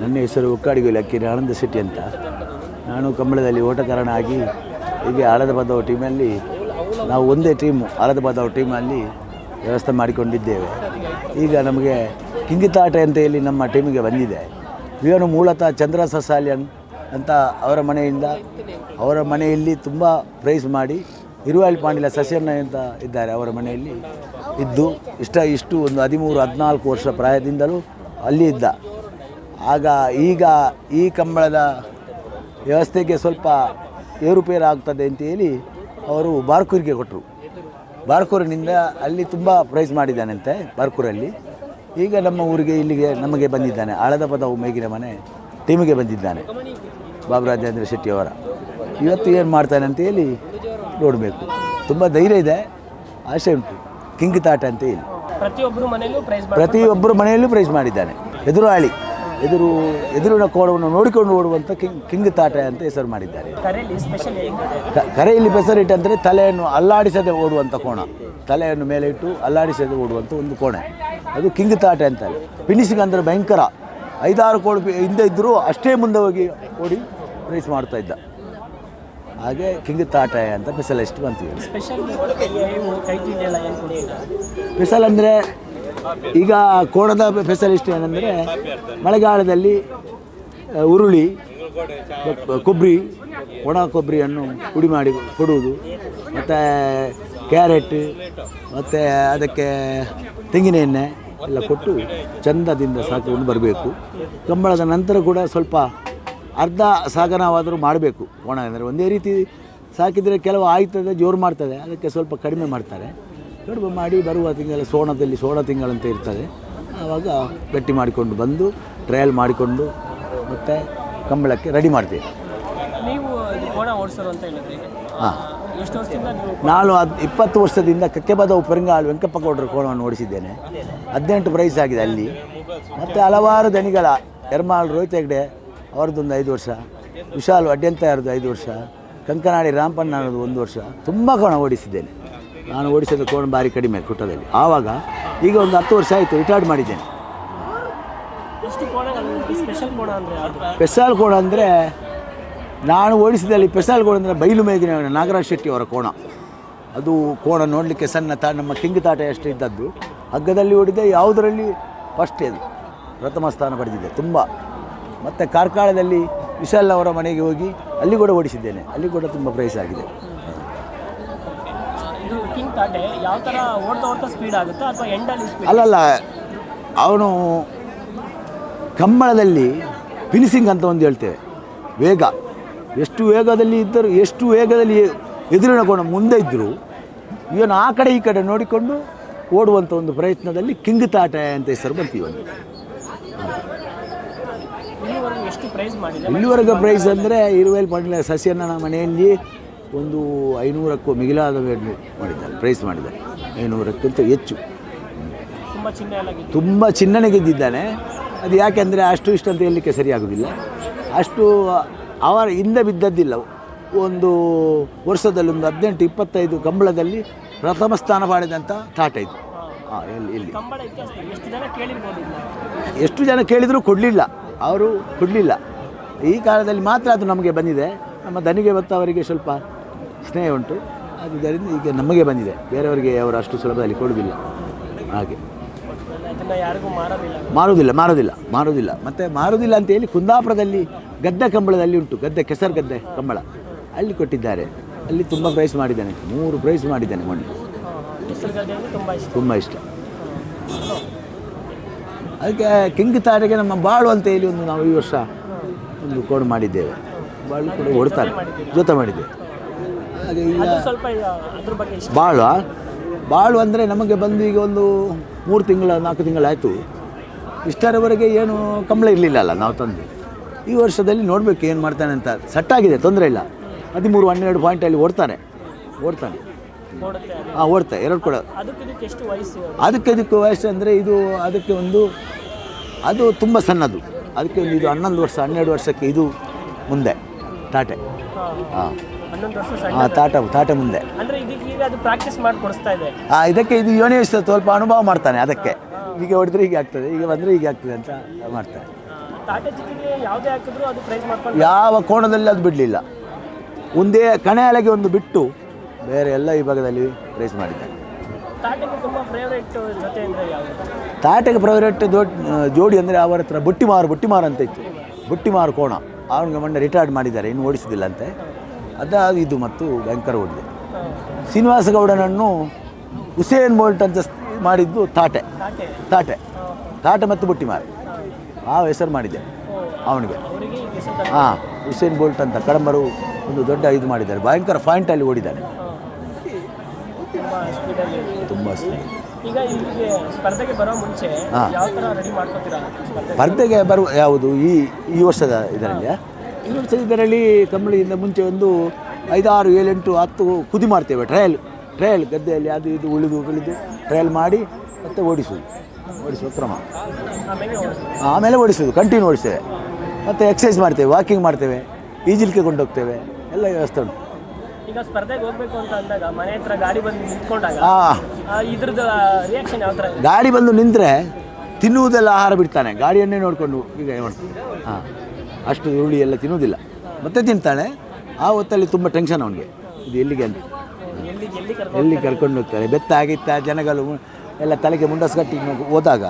ನನ್ನ ಹೆಸರು ಉಕ್ಕಾಡಿಗೆ ಲಕ್ಕಿರಿ ಆನಂದ ಸಿಟಿ ಅಂತ. ನಾನು ಕಂಬಳದಲ್ಲಿ ಓಟಗಾರನ ಆಗಿ ಹೀಗೆ ಆಳದ ಬಾದವ ಟೀಮಲ್ಲಿ ನಾವು ಒಂದೇ ಟೀಮು ಆಳದ ಬಾದವ ಟೀಮಲ್ಲಿ ವ್ಯವಸ್ಥೆ ಮಾಡಿಕೊಂಡಿದ್ದೇವೆ. ಈಗ ನಮಗೆ ಕಿಂಗಿತಾಟ ಅಂತ ಹೇಳಿ ನಮ್ಮ ಟೀಮಿಗೆ ಬಂದಿದೆ. ಇವನು ಮೂಲತಃ ಚಂದ್ರ ಸಸಾಲಿಯನ್ ಅಂತ ಅವರ ಮನೆಯಿಂದ, ಅವರ ಮನೆಯಲ್ಲಿ ತುಂಬ ಪ್ರೈಸ್ ಮಾಡಿ ಇರುವಾಳಿ ಪಾಂಡಿಲ ಸಸ್ಯನ್ನ ಅಂತ ಇದ್ದಾರೆ ಅವರ ಮನೆಯಲ್ಲಿ ಇದ್ದು, ಇಷ್ಟ ಇಷ್ಟು ಒಂದು ಹದಿಮೂರು, ಹದಿನಾಲ್ಕು ವರ್ಷ ಪ್ರಾಯದಿಂದಲೂ ಅಲ್ಲಿ ಇದ್ದ. ಆಗ ಈಗ ಈ ಕಂಬಳದ ವ್ಯವಸ್ಥೆಗೆ ಸ್ವಲ್ಪ ಏರುಪೇರು ಆಗ್ತದೆ ಅಂತ ಹೇಳಿ ಅವರು ಬಾರ್ಕೂರಿಗೆ ಕೊಟ್ಟರು. ಬಾರ್ಕೂರಿನಿಂದ ಅಲ್ಲಿ ತುಂಬ ಪ್ರೈಸ್ ಮಾಡಿದ್ದಾನಂತೆ ಬಾರ್ಕೂರಲ್ಲಿ. ಈಗ ನಮ್ಮ ಊರಿಗೆ ಇಲ್ಲಿಗೆ ನಮಗೆ ಬಂದಿದ್ದಾನೆ. ಆಳದ ಪದ ಮೇಗಿನ ಮನೆ ಟೀಮಿಗೆ ಬಂದಿದ್ದಾನೆ. ಬಾಬುರಾಜೇಂದ್ರ ಶೆಟ್ಟಿಯವರ ಇವತ್ತು ಏನು ಮಾಡ್ತಾನೆ ಅಂತ ಹೇಳಿ ನೋಡಬೇಕು. ತುಂಬ ಧೈರ್ಯ ಇದೆ ಆಸೆ ಉಂಟು. ಕಿಂಗ್ ತಾಟ ಅಂತ ಹೇಳಿ. ಪ್ರತಿಯೊಬ್ಬರು ಮನೆಯಲ್ಲೂ ಪ್ರೈಸ್ ಪ್ರತಿಯೊಬ್ಬರು ಮನೆಯಲ್ಲೂ ಪ್ರೈಸ್ ಮಾಡಿದ್ದಾನೆ. ಎದುರಾಳಿ. ಎದುರು ಎದುರಿನ ಕೋಣವನ್ನು ನೋಡಿಕೊಂಡು ಓಡುವಂಥ ಕಿಂಗ್ ಕಿಂಗ್ ತಾಟ ಅಂತ ಹೆಸರು ಮಾಡಿದ್ದಾರೆ ಕರೆಯಲ್ಲಿ ಫೆಸಿಲಿಟಿ ಅಂದರೆ ತಲೆಯನ್ನು ಅಲ್ಲಾಡಿಸದೆ ಓಡುವಂಥ ಕೋಣ ತಲೆಯನ್ನು ಮೇಲೆ ಇಟ್ಟು ಅಲ್ಲಾಡಿಸದೆ ಓಡುವಂಥ ಒಂದು ಕೋಣೆ ಅದು ಕಿಂಗ್ ತಾಟೆ ಅಂತಾರೆ ಫಿನಿಶಿಂಗ್ ಅಂದರೆ ಭಯಂಕರ ಐದಾರು ಕೋಳು ಹಿಂದೆ ಇದ್ದರೂ ಅಷ್ಟೇ ಮುಂದೆ ಹೋಗಿ ಓಡಿ ರೇಸ್ ಮಾಡ್ತಾ ಇದ್ದ ಹಾಗೆ ಕಿಂಗ್ ತಾಟೆ ಅಂತ ಸ್ಪೆಷಲಿಸ್ಟ್ ಬಂತೀವಿ ಸ್ಪೆಷಲ್ ಅಂದರೆ ಈಗ ಕೋಣದ ಫೆಸಿಲಿಸ್ಟ್ ಏನಂದರೆ ಮಳೆಗಾಲದಲ್ಲಿ ಉರುಳಿ ಕೊಬ್ಬರಿ ಒಣ ಕೊಬ್ಬರಿಯನ್ನು ಪುಡಿ ಮಾಡಿ ಕೊಡುವುದು. ಮತ್ತು ಕ್ಯಾರೆಟ್, ಮತ್ತು ಅದಕ್ಕೆ ತೆಂಗಿನ ಎಣ್ಣೆ ಎಲ್ಲ ಕೊಟ್ಟು ಚಂದದಿಂದ ಸಾಕಿಕೊಂಡು ಬರಬೇಕು. ಕಂಬಳದ ನಂತರ ಕೂಡ ಸ್ವಲ್ಪ ಅರ್ಧ ಸಾಗನವಾದರೂ ಮಾಡಬೇಕು. ಒಣ ಅಂದರೆ ಒಂದೇ ರೀತಿ ಸಾಕಿದರೆ ಕೆಲವು ಆಯ್ತದೆ, ಜೋರು ಮಾಡ್ತದೆ, ಅದಕ್ಕೆ ಸ್ವಲ್ಪ ಕಡಿಮೆ ಮಾಡ್ತಾರೆ. ಕಡಿಮೆ ಮಾಡಿ ಬರುವ ತಿಂಗಳ ಸೋಣದಲ್ಲಿ ಸೋಣ ತಿಂಗಳಂತ ಇರ್ತದೆ. ಆವಾಗ ಗಟ್ಟಿ ಮಾಡಿಕೊಂಡು ಬಂದು ಟ್ರಯಲ್ ಮಾಡಿಕೊಂಡು ಮತ್ತು ಕಂಬಳಕ್ಕೆ ರೆಡಿ ಮಾಡ್ತೀವಿ. ನೀವು ಅಂತ ಹೇಳಿದ್ರಿ. ಹಾಂ. ನಾನು ಅದು ಇಪ್ಪತ್ತು ವರ್ಷದಿಂದ ಕಕ್ಕೆಬದ ವೆಂಕಪ್ಪ ಗೌಡರು ಕೋಣವನ್ನು ಓಡಿಸಿದ್ದೇನೆ. ಹದಿನೆಂಟು ಪ್ರೈಸ್ ಆಗಿದೆ ಅಲ್ಲಿ. ಮತ್ತು ಹಲವಾರು ದನಿಗಳ ಎರ್ಮಾಳ್ ರೋಹಿತ್ ಹೆಗ್ಡೆ ಅವ್ರದ್ದೊಂದು ಐದು ವರ್ಷ ವಿಶಾಲ್ ಅಡ್ಯಂತ ಅವ್ರದ್ದು ಐದು ವರ್ಷ ಕಂಕನಾಡಿ ರಾಮಪಣ್ಣ ಅನ್ನೋದು ಒಂದು ವರ್ಷ ತುಂಬ ಕೋಣ ಓಡಿಸಿದ್ದೇನೆ. ನಾನು ಓಡಿಸಿದ ಕೋಣ ಭಾರಿ ಕಡಿಮೆ ಕುಟ್ಟದಲ್ಲಿ ಆವಾಗ ಈಗ ಒಂದು ಹತ್ತು ವರ್ಷ ಆಯಿತು ರಿಟೈರ್ಡ್ ಮಾಡಿದ್ದೇನೆ. ಸ್ಪೆಷಲ್ ಕೋಣ ಅಂದರೆ ನಾನು ಓಡಿಸಿದಲ್ಲಿ ಸ್ಪೆಷಲ್ ಕೋಣ ಅಂದರೆ ಬೈಲು ಮೇಗಿನ ನಾಗರಾಜ್ ಶೆಟ್ಟಿ ಅವರ ಕೋಣ. ಅದು ಕೋಣ ನೋಡಲಿಕ್ಕೆ ಸಣ್ಣ ತಾ ನಮ್ಮ ಕಿಂಗ್ ತಾಟ ಅಷ್ಟೇ ಇದ್ದದ್ದು. ಹಗ್ಗದಲ್ಲಿ ಓಡಿದೆ ಯಾವುದರಲ್ಲಿ ಫಸ್ಟ್ ಅದು ಪ್ರಥಮ ಸ್ಥಾನ ಪಡೆದಿದೆ ತುಂಬ. ಮತ್ತು ಕಾರ್ಕಳದಲ್ಲಿ ವಿಶಾಲ್ ಅವರ ಮನೆಗೆ ಹೋಗಿ ಅಲ್ಲಿ ಕೂಡ ಓಡಿಸಿದ್ದೇನೆ. ಅಲ್ಲಿ ಕೂಡ ತುಂಬ ಪ್ರೈಸ್ ಆಗಿದೆ. ಕಿಂಗ್ ತಾಟೆ ಯಾವ ಥರ ಓಡ್ತಾ ಓಡ್ತಾ ಸ್ಪೀಡ್ ಆಗುತ್ತಾ ಅಥವಾ ಎಂಡಲ್ಲಿ ಸ್ಪೀಡ್ ಅಲ್ಲಲ್ಲ ಅವನು ಕಂಬಳದಲ್ಲಿ ಫಿನಿಶಿಂಗ್ ಅಂತ ಒಂದು ಹೇಳ್ತೇವೆ ವೇಗ. ಎಷ್ಟು ವೇಗದಲ್ಲಿ ಇದ್ದರು ಎಷ್ಟು ವೇಗದಲ್ಲಿ ಎದುರಿನ ಕೋಣ ಮುಂದೆ ಇದ್ದರು ಇವನು ಆ ಕಡೆ ಈ ಕಡೆ ನೋಡಿಕೊಂಡು ಓಡುವಂಥ ಒಂದು ಪ್ರಯತ್ನದಲ್ಲಿ ಕಿಂಗ್ ತಾಟ ಅಂತ ಹೆಸರು ಬರ್ತೀವಿ ಇವನು ಇಲ್ಲಿವರೆಗೂ ಎಷ್ಟು ಪ್ರೈಸ್ ಮಾಡಿದೆ? ಇಲ್ಲಿವರೆಗೆ ಪ್ರೈಸ್ ಅಂದರೆ ಇರುವೆಲ್ ಮಂಡಲ ಸಸ್ಯನ ಮನೆಯಲ್ಲಿ ಒಂದು ಐನೂರಕ್ಕೂ ಮಿಗಿಲಾದ ಮಾಡಿದ್ದಾರೆ ಪ್ರೈಸ್ ಮಾಡಿದ್ದಾರೆ. ಐನೂರಕ್ಕಿಂತ ಹೆಚ್ಚು. ತುಂಬ ಚಿನ್ನ ತುಂಬ ಚಿನ್ನನೆ ಗೆದ್ದಿದ್ದಾನೆ. ಅದು ಯಾಕೆಂದರೆ ಅಷ್ಟು ಇಷ್ಟು ಅಂತ ಹೇಳಲಿಕ್ಕೆ ಸರಿಯಾಗೋದಿಲ್ಲ. ಅಷ್ಟು ಅವರ ಹಿಂದೆ ಬಿದ್ದದ್ದಿಲ್ಲ. ಒಂದು ವರ್ಷದಲ್ಲಿ ಒಂದು ಹದಿನೆಂಟು ಇಪ್ಪತ್ತೈದು ಕಂಬಳದಲ್ಲಿ ಪ್ರಥಮ ಸ್ಥಾನ ಮಾಡಿದಂಥ ಟಾಟ ಇದು ಹಾಂ ಎಲ್ಲಿ ಇಲ್ಲಿ ಎಷ್ಟು ಜನ ಕೇಳಿರ್ಬೋದು ಎಷ್ಟು ಜನ ಕೇಳಿದರೂ ಕೊಡಲಿಲ್ಲ. ಅವರು ಕೊಡಲಿಲ್ಲ. ಈ ಕಾಲದಲ್ಲಿ ಮಾತ್ರ ಅದು ನಮಗೆ ಬಂದಿದೆ. ನಮ್ಮ ದನಿಗೆ ಮತ್ತು ಅವರಿಗೆ ಸ್ವಲ್ಪ ಸ್ನೇಹ ಉಂಟು. ಆದ್ದರಿಂದ ಈಗ ನಮಗೆ ಬಂದಿದೆ. ಬೇರೆಯವರಿಗೆ ಅವರು ಅಷ್ಟು ಸುಲಭದಲ್ಲಿ ಕೊಡುವುದಿಲ್ಲ. ಹಾಗೆ. ಯಾರಿಗೂ ಮಾರೋದಿಲ್ಲ ಮಾರುವುದಿಲ್ಲ ಮಾರುವುದಿಲ್ಲ ಮಾರುವುದಿಲ್ಲ. ಮತ್ತು ಮಾರುವುದಿಲ್ಲ ಅಂತೇಳಿ ಕುಂದಾಪುರದಲ್ಲಿ ಗದ್ದೆ ಕಂಬಳದಲ್ಲಿ ಉಂಟು. ಗದ್ದೆ, ಕೆಸರು ಗದ್ದೆ ಕಂಬಳ. ಅಲ್ಲಿ ಕೊಟ್ಟಿದ್ದಾರೆ. ಅಲ್ಲಿ ತುಂಬ ಪ್ರೈಸ್ ಮಾಡಿದ್ದಾನೆ. ಮೂರು ಪ್ರೈಸ್ ಮಾಡಿದ್ದಾನೆ ಮೊನ್ನೆ. ತುಂಬ ಇಷ್ಟ. ಅದಕ್ಕೆ ಕಿಂಗ್ ತಾರೆಗೆ ನಮ್ಮ ಬಾಳು ಅಂತ ಹೇಳಿ ಒಂದು ನಾವು ಈ ವರ್ಷ ಒಂದು ಕೋಡ್ ಮಾಡಿದ್ದೇವೆ. ಬಾಳು ಕೂಡ ಹೊಡ್ತಾರೆ. ಜೊತೆ ಮಾಡಿದ್ದೇವೆ. ಈಗ ಅದು ಸ್ವಲ್ಪ ಅದ್ರ ಬಗ್ಗೆ ಇಷ್ಟ. ಬಾಳು ಬಾಳು ಅಂದರೆ ನಮಗೆ ಬಂದು ಈಗ ಒಂದು ಮೂರು ತಿಂಗಳ ನಾಲ್ಕು ತಿಂಗಳಾಯಿತು. ಇಷ್ಟರವರೆಗೆ ಏನು ಕಂಬಳ ಇರಲಿಲ್ಲ ಅಲ್ಲ ನಾವು ತಂದು. ಈ ವರ್ಷದಲ್ಲಿ ನೋಡಬೇಕು ಏನು ಮಾಡ್ತಾನೆ ಅಂತ. ಸೆಟ್ಟಾಗಿದೆ ತೊಂದರೆ ಇಲ್ಲ. ಹದಿಮೂರು ಹನ್ನೆರಡು ಪಾಯಿಂಟಲ್ಲಿ ಓಡ್ತಾನೆ. ಓಡ್ತಾನೆ. ಹಾಂ ಓಡ್ತಾ ಎರಡು ಕೂಡ. ಅದಕ್ಕೆ ಇದಕ್ಕೆ ಎಷ್ಟು ವಯಸ್ಸು ಅದಕ್ಕೆ ಇದಕ್ಕೆ ವಯಸ್ಸು ಅಂದರೆ ಇದು ಅದಕ್ಕೆ ಒಂದು ಅದು ತುಂಬ ಸಣ್ಣದು. ಅದಕ್ಕೆ ಒಂದು ಇದು ಹನ್ನೊಂದು ವರ್ಷ ಹನ್ನೆರಡು ವರ್ಷಕ್ಕೆ ಇದು ಮುಂದೆ ಟಾಟೆ. ಹಾಂ. ಹನ್ನೊಂದು ವರ್ಷ ಸಣ್ಣ ಹಾಂ ತಾಟ ತಾಟೆ ಮುಂದೆ. ಅಂದ್ರೆ ಇದಕ್ಕೆ ಈಗ ಅದು ಪ್ರಾಕ್ಟೀಸ್ ಮಾಡಿ ಕೊಡಿಸ್ತಾ ಇದೆ. ಆ, ಇದಕ್ಕೆ ಇದು ಯೋನಿಸ್ ಸ್ವಲ್ಪ ಅನುಭವ ಮಾಡ್ತಾನೆ ಅದಕ್ಕೆ. ಹೀಗೆ ಹೊಡೆದ್ರೆ ಹೀಗೆ ಆಗ್ತದೆ ಈಗ ಬಂದರೆ ಹೀಗೆ ಆಗ್ತದೆ ಅಂತ ಮಾಡ್ತಾನೆ. ತಾಟೆ ಚಿಕ್ಕಿಗೆ ಯಾವುದೇ ಹಾಕಿದ್ರು ಅದು ಪ್ರೈಸ್ ಮಾಡ್ಕೊಂಡು ಯಾವ ಕೋಣದಲ್ಲಿ ಅದು ಬಿಡಲಿಲ್ಲ. ಒಂದೇ ಕಣೆ ಅಲೆಗೆ ಒಂದು ಬಿಟ್ಟು ಬೇರೆ ಎಲ್ಲ ಈ ಭಾಗದಲ್ಲಿ ರೇಸ್ ಮಾಡಿದ್ದಾರೆ ತಾಟೆಗೆ ತುಂಬಾ ಫೇವ್ರೇಟ್ ಜೊತೆ ಅಂದರೆ ಯಾವುದು? ತಾಟೆಗೆ ಪ್ರೈವೇಟ್ ಜೋಡಿ ಅಂದರೆ ಅವರ ಹತ್ರ ಬುಟ್ಟಿಮಾರು ಬುಟ್ಟಿಮಾರು ಅಂತ ಇತ್ತು. ಬುಟ್ಟಿಮಾರು ಕೋಣ. ಅವ್ರಿಗೆ ಮೊನ್ನೆ ರಿಟೈರ್ಡ್ ಮಾಡಿದ್ದಾರೆ ಇನ್ನು ಓಡಿಸೋದಿಲ್ಲ ಅಂತೆ. ಅದ ಇದು ಮತ್ತು ಭಯಂಕರ ಓಡಿದೆ. ಶ್ರೀನಿವಾಸ ಗೌಡನನ್ನು ಹುಸೇನ್ ಬೋಲ್ಟ್ ಅಂತ ಮಾಡಿದ್ದು ತಾಟೆ. ತಾಟೆ. ತಾಟೆ. ಮತ್ತು ಬುಟ್ಟಿ ಮಾರೆ. ಆ ಹೆಸರು ಮಾಡಿದೆ ಅವನಿಗೆ. ಹಾಂ ಹುಸೇನ್ ಬೋಲ್ಟ್ ಅಂತ ಕಡಂಬರು ಒಂದು ದೊಡ್ಡ ಇದು ಮಾಡಿದ್ದಾರೆ. ಭಯಂಕರ ಪಾಯಿಂಟಲ್ಲಿ ಓಡಿದ್ದಾನೆ. ತುಂಬ ಸ್ಪರ್ಧೆಗೆ ಬರುವ ಯಾವುದು ಈ ಈ ವರ್ಷದ ಇದರಲ್ಲಿ ಈ ವರ್ಷದ ಇದರಲ್ಲಿ ಕಂಬಳಿಯಿಂದ ಮುಂಚೆ ಒಂದು ಐದಾರು ಏಳೆಂಟು ಹತ್ತು ಕುದಿ ಮಾಡ್ತೇವೆ ಟ್ರಯಲ್ ಟ್ರಯಲ್ ಗದ್ದೆಯಲ್ಲಿ ಅದು ಇದು ಉಳಿದು ಉಳಿದು ಟ್ರಯಲ್ ಮಾಡಿ ಮತ್ತೆ ಓಡಿಸುವುದು ಓಡಿಸುವ ಕ್ರಮ. ಆಮೇಲೆ. ಓಡಿಸೋದು ಕಂಟಿನ್ಯೂ ಓಡಿಸ್ತೇವೆ. ಮತ್ತು ಎಕ್ಸಸೈಸ್ ಮಾಡ್ತೇವೆ ವಾಕಿಂಗ್ ಮಾಡ್ತೇವೆ ಈಜಿಲ್ಕೆ ಕೊಂಡೋಗ್ತೇವೆ ಎಲ್ಲ ವ್ಯವಸ್ಥೆ ಉಂಟು. ಈಗ ಸ್ಪರ್ಧೆಗೆ ಹೋಗ್ಬೇಕು ಅಂತ ಅಂದಾಗ ಮನೆ ಹತ್ರ ಗಾಡಿ ಬಂದು ನಿಂತ್ಕೊಂಡಾಗ ಇದ್ರದ್ದು ರಿಯಾಕ್ಷನ್ ಯಾವ ಥರ ಗಾಡಿ ಬಂದು ನಿಂತರೆ ತಿನ್ನುವುದೆಲ್ಲ ಆಹಾರ ಬಿಡ್ತಾನೆ. ಗಾಡಿಯನ್ನೇ ನೋಡಿಕೊಂಡು ಈಗ ಏನು ಮಾಡ್ತೀವಿ ಹಾಂ ಅಷ್ಟು ಹುರುಳಿ ಎಲ್ಲ ತಿನ್ನೋದಿಲ್ಲ ಮತ್ತೆ ತಿಂತಾಳೆ. ಆ ಹೊತ್ತಲ್ಲಿ ತುಂಬ ಟೆನ್ಷನ್ ಅವನಿಗೆ. ಇದು ಎಲ್ಲಿಗೆ ಅಂತ. ಎಲ್ಲಿ ಕರ್ಕೊಂಡು ಹೋಗ್ತಾರೆ ಬೆತ್ತ ಆಗಿತ್ತ? ಜನಗಳು ಎಲ್ಲ ತಲೆಗೆ ಮುಂಡಸ್ ಕಟ್ಟಿ ಹೋದಾಗ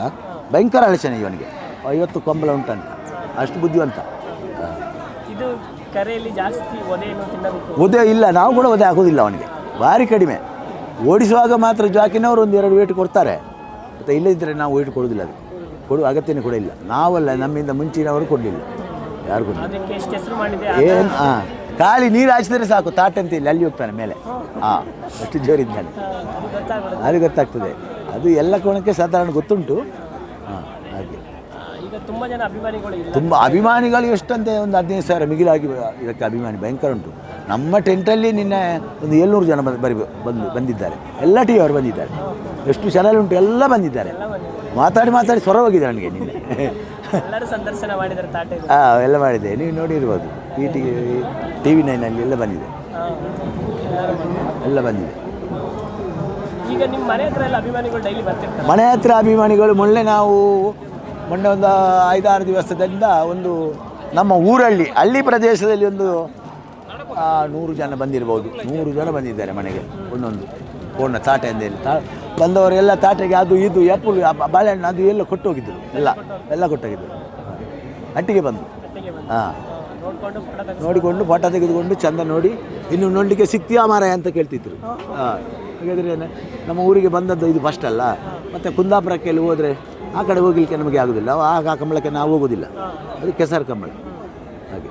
ಭಯಂಕರ ಅಳಚನೆ ಇವನಿಗೆ. ಐವತ್ತು ಕೊಂಬಲ ಉಂಟಂತ. ಅಷ್ಟು ಬುದ್ಧಿವಂತ. ಒದೆ ಇಲ್ಲ. ನಾವು ಕೂಡ ಒದೆ ಆಗೋದಿಲ್ಲ ಅವನಿಗೆ. ಭಾರಿ ಕಡಿಮೆ. ಓಡಿಸುವಾಗ ಮಾತ್ರ ಜಾಕಿನವರು ಒಂದು ಎರಡು ವೇಟ್ ಕೊಡ್ತಾರೆ. ಮತ್ತು ಇಲ್ಲದಿದ್ದರೆ ನಾವು ವೇಟ್ ಕೊಡೋದಿಲ್ಲ ಅದು ಕೊಡುವ ಅಗತ್ಯನೇ ಕೂಡ ಇಲ್ಲ. ನಾವಲ್ಲ ನಮ್ಮಿಂದ ಮುಂಚಿನವರು ಕೊಡಲಿಲ್ಲ. ಯಾರು ಕೊಡಲಿಲ್ಲ ಅದಕ್ಕೆ ಎಷ್ಟು ಹೆಸರು ಮಾಡಿದೆ ಏನು? ಹಾಂ ಖಾಲಿ ನೀರು ಹಾಯಿಸಿದ್ರೆ ಸಾಕು ತಾಟ ಅಂತ ಇಲ್ಲಿ ಅಲ್ಲಿ ಹೋಗ್ತಾನೆ ಮೇಲೆ. ಹಾಂ ಅಷ್ಟು ಜೋರಿದ್ದಾನೆ. ಅದು ಗೊತ್ತಾಗ್ತದೆ. ಅದು ಎಲ್ಲ ಕೋಣಕ್ಕೆ ಸಾಧಾರಣ ಗೊತ್ತುಂಟು. ಹಾಂ ಹಾಗೆ. ಈಗ ತುಂಬ ಜನ ಅಭಿಮಾನಿಗಳು ತುಂಬ ಅಭಿಮಾನಿಗಳು ಎಷ್ಟಂತೆ ಒಂದು ಹದಿನೈದು ಸಾವಿರ ಮಿಗಿಲಾಗಿ ಇದಕ್ಕೆ ಅಭಿಮಾನಿ ಭಯಂಕರ ಉಂಟು. ನಮ್ಮ ಟೆಂಟಲ್ಲಿ ನಿನ್ನೆ ಒಂದು ಏಳ್ನೂರು ಜನ ಬರಿ ಬಂದು ಬಂದಿದ್ದಾರೆ. ಎಲ್ಲ ಟಿ ಅವರು ಬಂದಿದ್ದಾರೆ. ಎಷ್ಟು ಚಾನಲ್ ಉಂಟು ಎಲ್ಲ ಬಂದಿದ್ದಾರೆ. ಮಾತಾಡಿ ಮಾತಾಡಿ ಸ್ವರ ಹೋಗಿದೆ ನನಗೆ ನಿನ್ನೆ. ಎಲ್ಲರೂ ಸಂದರ್ಶನ ಮಾಡಿದ್ದಾರೆ ತಾಟೆ ಹಾಂ ಎಲ್ಲ ಮಾಡಿದೆ. ನೀವು ನೋಡಿರ್ಬೋದು. ಈ ಟಿ ಟಿ ವಿ ನೈನಲ್ಲಿ ಎಲ್ಲ ಬಂದಿದೆ. ಎಲ್ಲ ಬಂದಿದೆ. ಈಗ ನಿಮ್ಮ ಮನೆ ಹತ್ರ ಎಲ್ಲ ಅಭಿಮಾನಿಗಳು ಡೈಲಿ ಬರ್ತಿರ್ತಾರೆ? ಮನೆ ಹತ್ರ ಅಭಿಮಾನಿಗಳು ಮೊನ್ನೆ ನಾವು ಮೊನ್ನೆ ಒಂದು ಐದಾರು ದಿವಸದಿಂದ ಒಂದು ನಮ್ಮ ಊರಲ್ಲಿ ಹಳ್ಳಿ ಪ್ರದೇಶದಲ್ಲಿ ಒಂದು ಆ, ನೂರು ಜನ ಬಂದಿರ್ಬೋದು. ನೂರು ಜನ ಬಂದಿದ್ದಾರೆ ಮನೆಗೆ. ಒಂದೊಂದು ಪೂರ್ಣ ತಾಟೆಯಲ್ಲಿ ತಾ ಬಂದವರೆಲ್ಲ ತಾಟೆಗೆ ಅದು ಇದು ಆ್ಯಪಲ್ ಬಾಳೆಹಣ್ಣು ಅದು ಎಲ್ಲ ಕೊಟ್ಟು ಹೋಗಿದ್ದರು ಎಲ್ಲ ಎಲ್ಲ ಕೊಟ್ಟೋಗಿದ್ದರು ಅಟ್ಟಿಗೆ ಬಂದು. ಒಟ್ಟಿಗೆ ಬಂದು ಹಾಂ. ನೋಡ್ಕೊಂಡು ಫೋಟೋ ತೆಗೆದುಕೊಂಡು ಚಂದ ನೋಡಿ ಇನ್ನು ನೋಡಲಿಕ್ಕೆ ಸಿಗ್ತೀಯಾ ಮಾರಾಯ ಅಂತ ಕೇಳ್ತಿದ್ರು. ಹಾಂ. ಹಾಗಾದರೆ ನಮ್ಮ ಊರಿಗೆ ಬಂದದ್ದು ಇದು ಫಸ್ಟ್ ಅಲ್ಲ. ಮತ್ತು ಕುಂದಾಪುರಕ್ಕೆ ಎಲ್ಲಿ ಹೋದರೆ ಆ ಕಡೆ ಹೋಗಲಿಕ್ಕೆ ನಮಗೆ ಆಗೋದಿಲ್ಲ. ಆಗ ಆ ಕಂಬಳಕ್ಕೆ ನಾವು ಹೋಗೋದಿಲ್ಲ. ಅದು ಕೆಸರು ಕಂಬಳ. ಹಾಗೆ.